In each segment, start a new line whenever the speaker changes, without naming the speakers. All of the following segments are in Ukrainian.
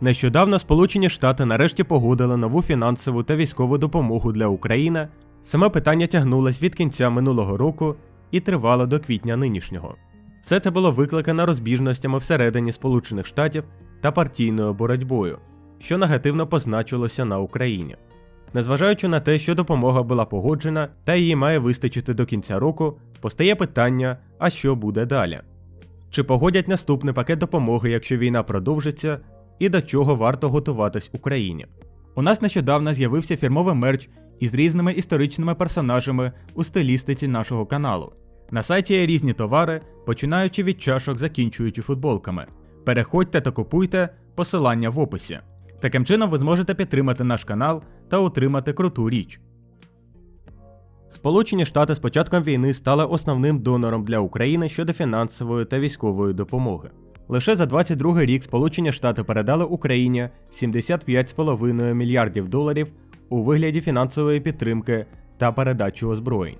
Нещодавно Сполучені Штати нарешті погодили нову фінансову та військову допомогу для України. Саме питання тягнулось від кінця минулого року і тривало до квітня нинішнього. Все це було викликано розбіжностями всередині Сполучених Штатів та партійною боротьбою, що негативно позначилося на Україні. Незважаючи на те, що допомога була погоджена та її має вистачити до кінця року, постає питання: а що буде далі? Чи погодять наступний пакет допомоги, якщо війна продовжиться, і до чого варто готуватись Україні?
У нас нещодавно з'явився фірмовий мерч із різними історичними персонажами у стилістиці нашого каналу. На сайті є різні товари, починаючи від чашок, закінчуючи футболками. Переходьте та купуйте посилання в описі. Таким чином ви зможете підтримати наш канал та отримати круту річ.
Сполучені Штати з початком війни стали основним донором для України щодо фінансової та військової допомоги. Лише за 22 рік Сполучені Штати передали Україні 75,5 мільярдів доларів у вигляді фінансової підтримки та передачі озброєнь.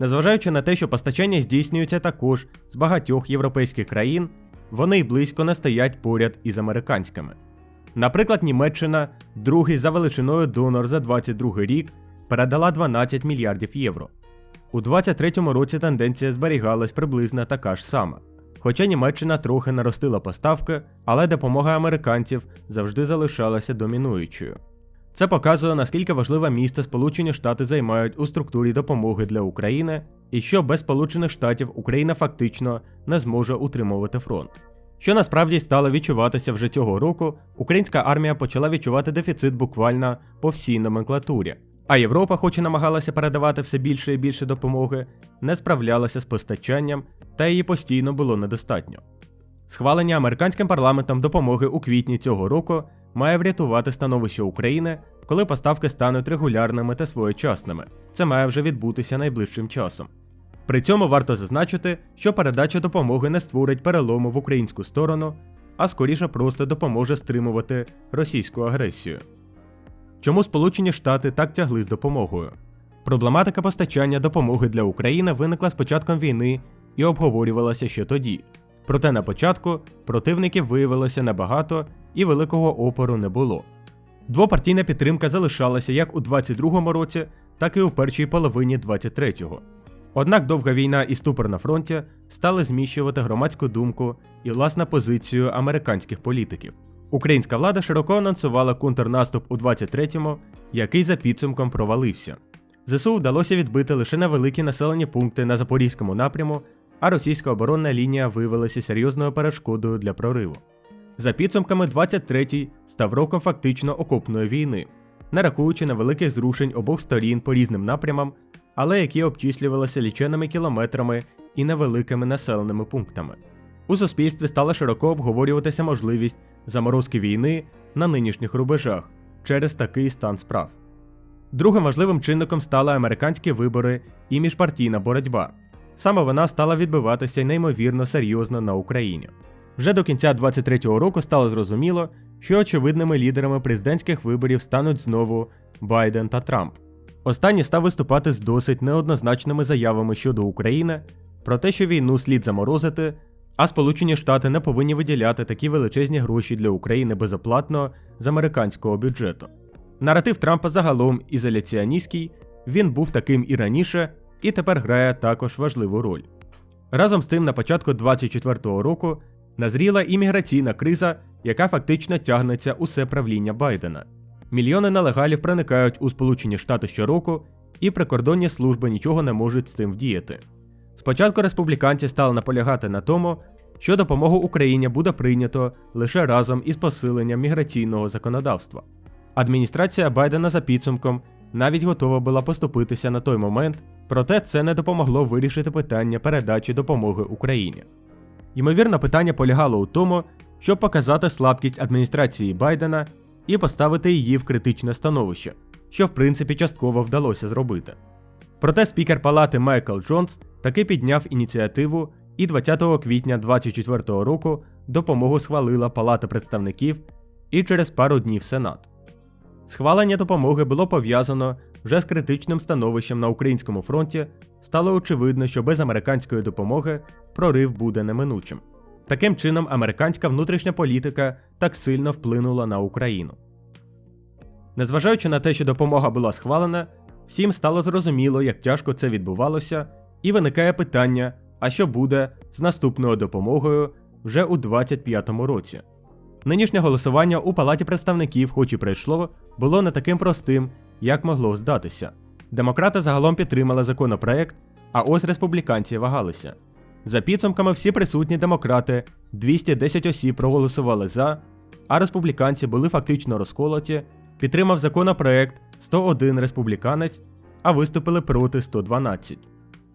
Незважаючи на те, що постачання здійснюється також з багатьох європейських країн, вони й близько не стоять поряд із американськими. Наприклад, Німеччина, другий за величиною донор за 22 рік, передала 12 мільярдів євро. У 23-му році тенденція зберігалась приблизно така ж сама. Хоча Німеччина трохи наростила поставки, але допомога американців завжди залишалася домінуючою. Це показує, наскільки важливе місце Сполучені Штати займають у структурі допомоги для України, і що без Сполучених Штатів Україна фактично не зможе утримувати фронт. Що насправді стало відчуватися вже цього року, українська армія почала відчувати дефіцит буквально по всій номенклатурі. А Європа, хоч і намагалася передавати все більше і більше допомоги, не справлялася з постачанням, та її постійно було недостатньо. Схвалення американським парламентом допомоги у квітні цього року має врятувати становище України, коли поставки стануть регулярними та своєчасними. Це має вже відбутися найближчим часом. При цьому варто зазначити, що передача допомоги не створить перелому в українську сторону, а скоріше просто допоможе стримувати російську агресію. Чому Сполучені Штати так тягли з допомогою? Проблематика постачання допомоги для України виникла з початком війни і обговорювалася ще тоді. Проте на початку противників виявилося небагато і великого опору не було. Двопартійна підтримка залишалася як у 22-му році, так і у першій половині 23-го. Однак довга війна і ступор на фронті стали зміщувати громадську думку і власне позицію американських політиків. Українська влада широко анонсувала контрнаступ у 23-му, який за підсумком провалився. ЗСУ вдалося відбити лише невеликі населені пункти на запорізькому напряму, а російська оборонна лінія виявилася серйозною перешкодою для прориву. За підсумками 23-й став роком фактично окопної війни, не рахуючи невеликих зрушень обох сторін по різним напрямам, але які обчислювалися ліченими кілометрами і невеликими населеними пунктами. У суспільстві стала широко обговорюватися можливість заморозки війни на нинішніх рубежах через такий стан справ. Другим важливим чинником стали американські вибори і міжпартійна боротьба. Саме вона стала відбиватися неймовірно серйозно на Україні. Вже до кінця 23-го року стало зрозуміло, що очевидними лідерами президентських виборів стануть знову Байден та Трамп. Останній став виступати з досить неоднозначними заявами щодо України про те, що війну слід заморозити, а Сполучені Штати не повинні виділяти такі величезні гроші для України безоплатно з американського бюджету. Наратив Трампа загалом ізоляціоністський, він був таким і раніше, і тепер грає також важливу роль. Разом з тим, на початку 24-го року назріла імміграційна криза, яка фактично тягнеться усе правління Байдена. Мільйони нелегалів проникають у Сполучені Штати щороку, і прикордонні служби нічого не можуть з цим вдіяти. Спочатку республіканці стали наполягати на тому, що допомогу Україні буде прийнято лише разом із посиленням міграційного законодавства. Адміністрація Байдена за підсумком навіть готова була поступитися на той момент, проте це не допомогло вирішити питання передачі допомоги Україні. Ймовірно, питання полягало у тому, щоб показати слабкість адміністрації Байдена і поставити її в критичне становище, що в принципі частково вдалося зробити. Проте спікер палати Майкл Джонс таки підняв ініціативу, і 20 квітня 2024 року допомогу схвалила Палата представників і через пару днів Сенат. Схвалення допомоги було пов'язано вже з критичним становищем на українському фронті. Стало очевидно, що без американської допомоги прорив буде неминучим. Таким чином, американська внутрішня політика так сильно вплинула на Україну. Незважаючи на те, що допомога була схвалена, всім стало зрозуміло, як тяжко це відбувалося, і виникає питання: а що буде з наступною допомогою вже у 2025 році? Нинішнє голосування у Палаті представників, хоч і пройшло, було не таким простим, як могло здатися. Демократи загалом підтримали законопроект, а ось республіканці вагалися. За підсумками, всі присутні демократи 210 осіб проголосували за, а республіканці були фактично розколоті, підтримав законопроект 101 республіканець, а виступили проти 112.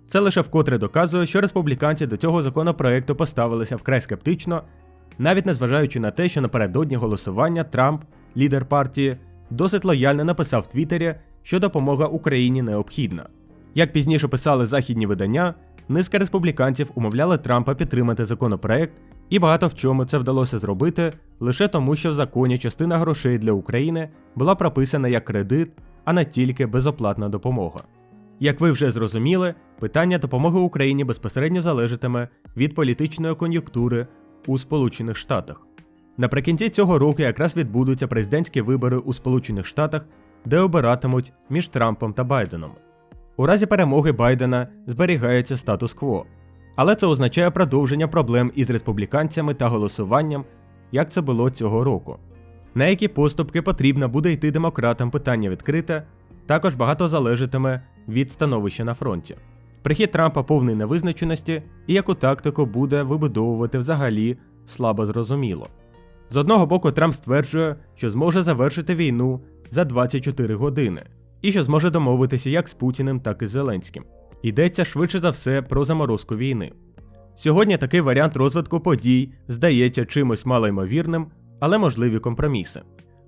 Це лише вкотре доказує, що республіканці до цього законопроекту поставилися вкрай скептично, навіть незважаючи на те, що напередодні голосування Трамп, лідер партії, досить лояльно написав в Твіттері, що допомога Україні необхідна. Як пізніше писали західні видання, низка республіканців умовляли Трампа підтримати законопроект, і багато в чому це вдалося зробити лише тому, що в законі частина грошей для України була прописана як кредит, а не тільки безоплатна допомога. Як ви вже зрозуміли, питання допомоги Україні безпосередньо залежатиме від політичної кон'юнктури у Сполучених Штатах. Наприкінці цього року якраз відбудуться президентські вибори у Сполучених Штатах, де обиратимуть між Трампом та Байденом. У разі перемоги Байдена зберігається статус-кво, але це означає продовження проблем із республіканцями та голосуванням, як це було цього року. На які поступки потрібно буде йти демократам питання відкрите, також багато залежатиме від становища на фронті. Прихід Трампа повний невизначеності і яку тактику буде вибудовувати взагалі слабо зрозуміло. З одного боку, Трамп стверджує, що зможе завершити війну за 24 години, і що зможе домовитися як з Путіним, так і з Зеленським. Йдеться швидше за все про заморозку війни. Сьогодні такий варіант розвитку подій здається чимось малоймовірним, але можливі компроміси.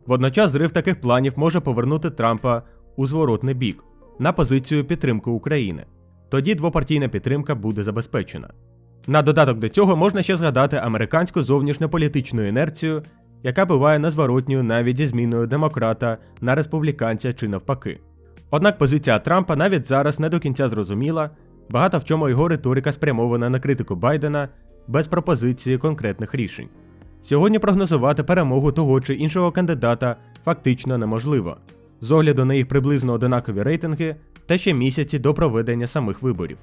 Водночас зрив таких планів може повернути Трампа у зворотний бік на позицію підтримки України. Тоді двопартійна підтримка буде забезпечена. На додаток до цього можна ще згадати американську зовнішньополітичну інерцію, яка буває незворотньою навіть зі зміною демократа на республіканця чи навпаки. Однак позиція Трампа навіть зараз не до кінця зрозуміла, багато в чому його риторика спрямована на критику Байдена без пропозиції конкретних рішень. Сьогодні прогнозувати перемогу того чи іншого кандидата фактично неможливо, з огляду на їх приблизно одинакові рейтинги та ще місяці до проведення самих виборів.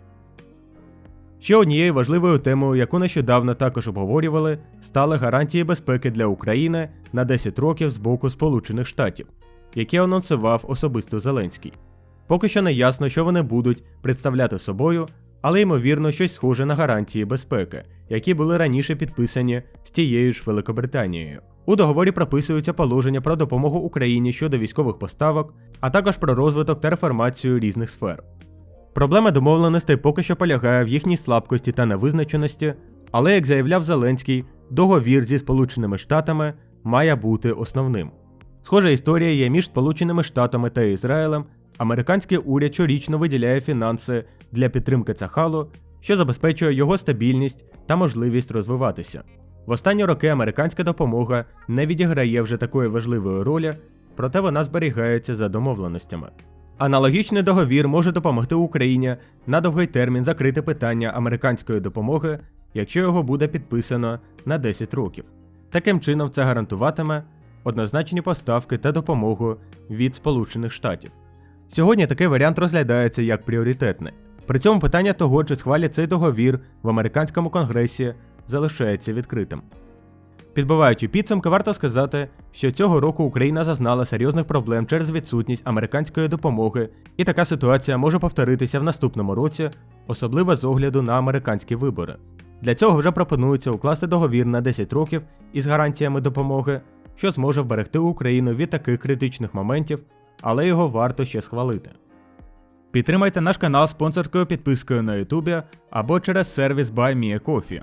Ще однією важливою темою, яку нещодавно також обговорювали, стали гарантії безпеки для України на 10 років з боку Сполучених Штатів, які анонсував особисто Зеленський. Поки що не ясно, що вони будуть представляти собою, але ймовірно щось схоже на гарантії безпеки, які були раніше підписані з тією ж Великобританією. У договорі прописуються положення про допомогу Україні щодо військових поставок, а також про розвиток та реформацію різних сфер. Проблема домовленостей поки що полягає в їхній слабкості та невизначеності, але, як заявляв Зеленський, договір зі Сполученими Штатами має бути основним. Схожа історія є між Сполученими Штатами та Ізраїлем. Американський уряд щорічно виділяє фінанси для підтримки Цахалу, що забезпечує його стабільність та можливість розвиватися. В останні роки американська допомога не відіграє вже такої важливої ролі, проте вона зберігається за домовленостями. Аналогічний договір може допомогти Україні на довгий термін закрити питання американської допомоги, якщо його буде підписано на 10 років. Таким чином, це гарантуватиме однозначні поставки та допомогу від Сполучених Штатів. Сьогодні такий варіант розглядається як пріоритетний. При цьому питання того, чи схвалять цей договір в американському конгресі, залишається відкритим. Підбиваючи підсумки, варто сказати, що цього року Україна зазнала серйозних проблем через відсутність американської допомоги, і така ситуація може повторитися в наступному році, особливо з огляду на американські вибори. Для цього вже пропонується укласти договір на 10 років із гарантіями допомоги, що зможе вберегти Україну від таких критичних моментів, але його варто ще схвалити. Підтримайте наш канал спонсорською підпискою на YouTube або через сервіс BuyMeACoffee.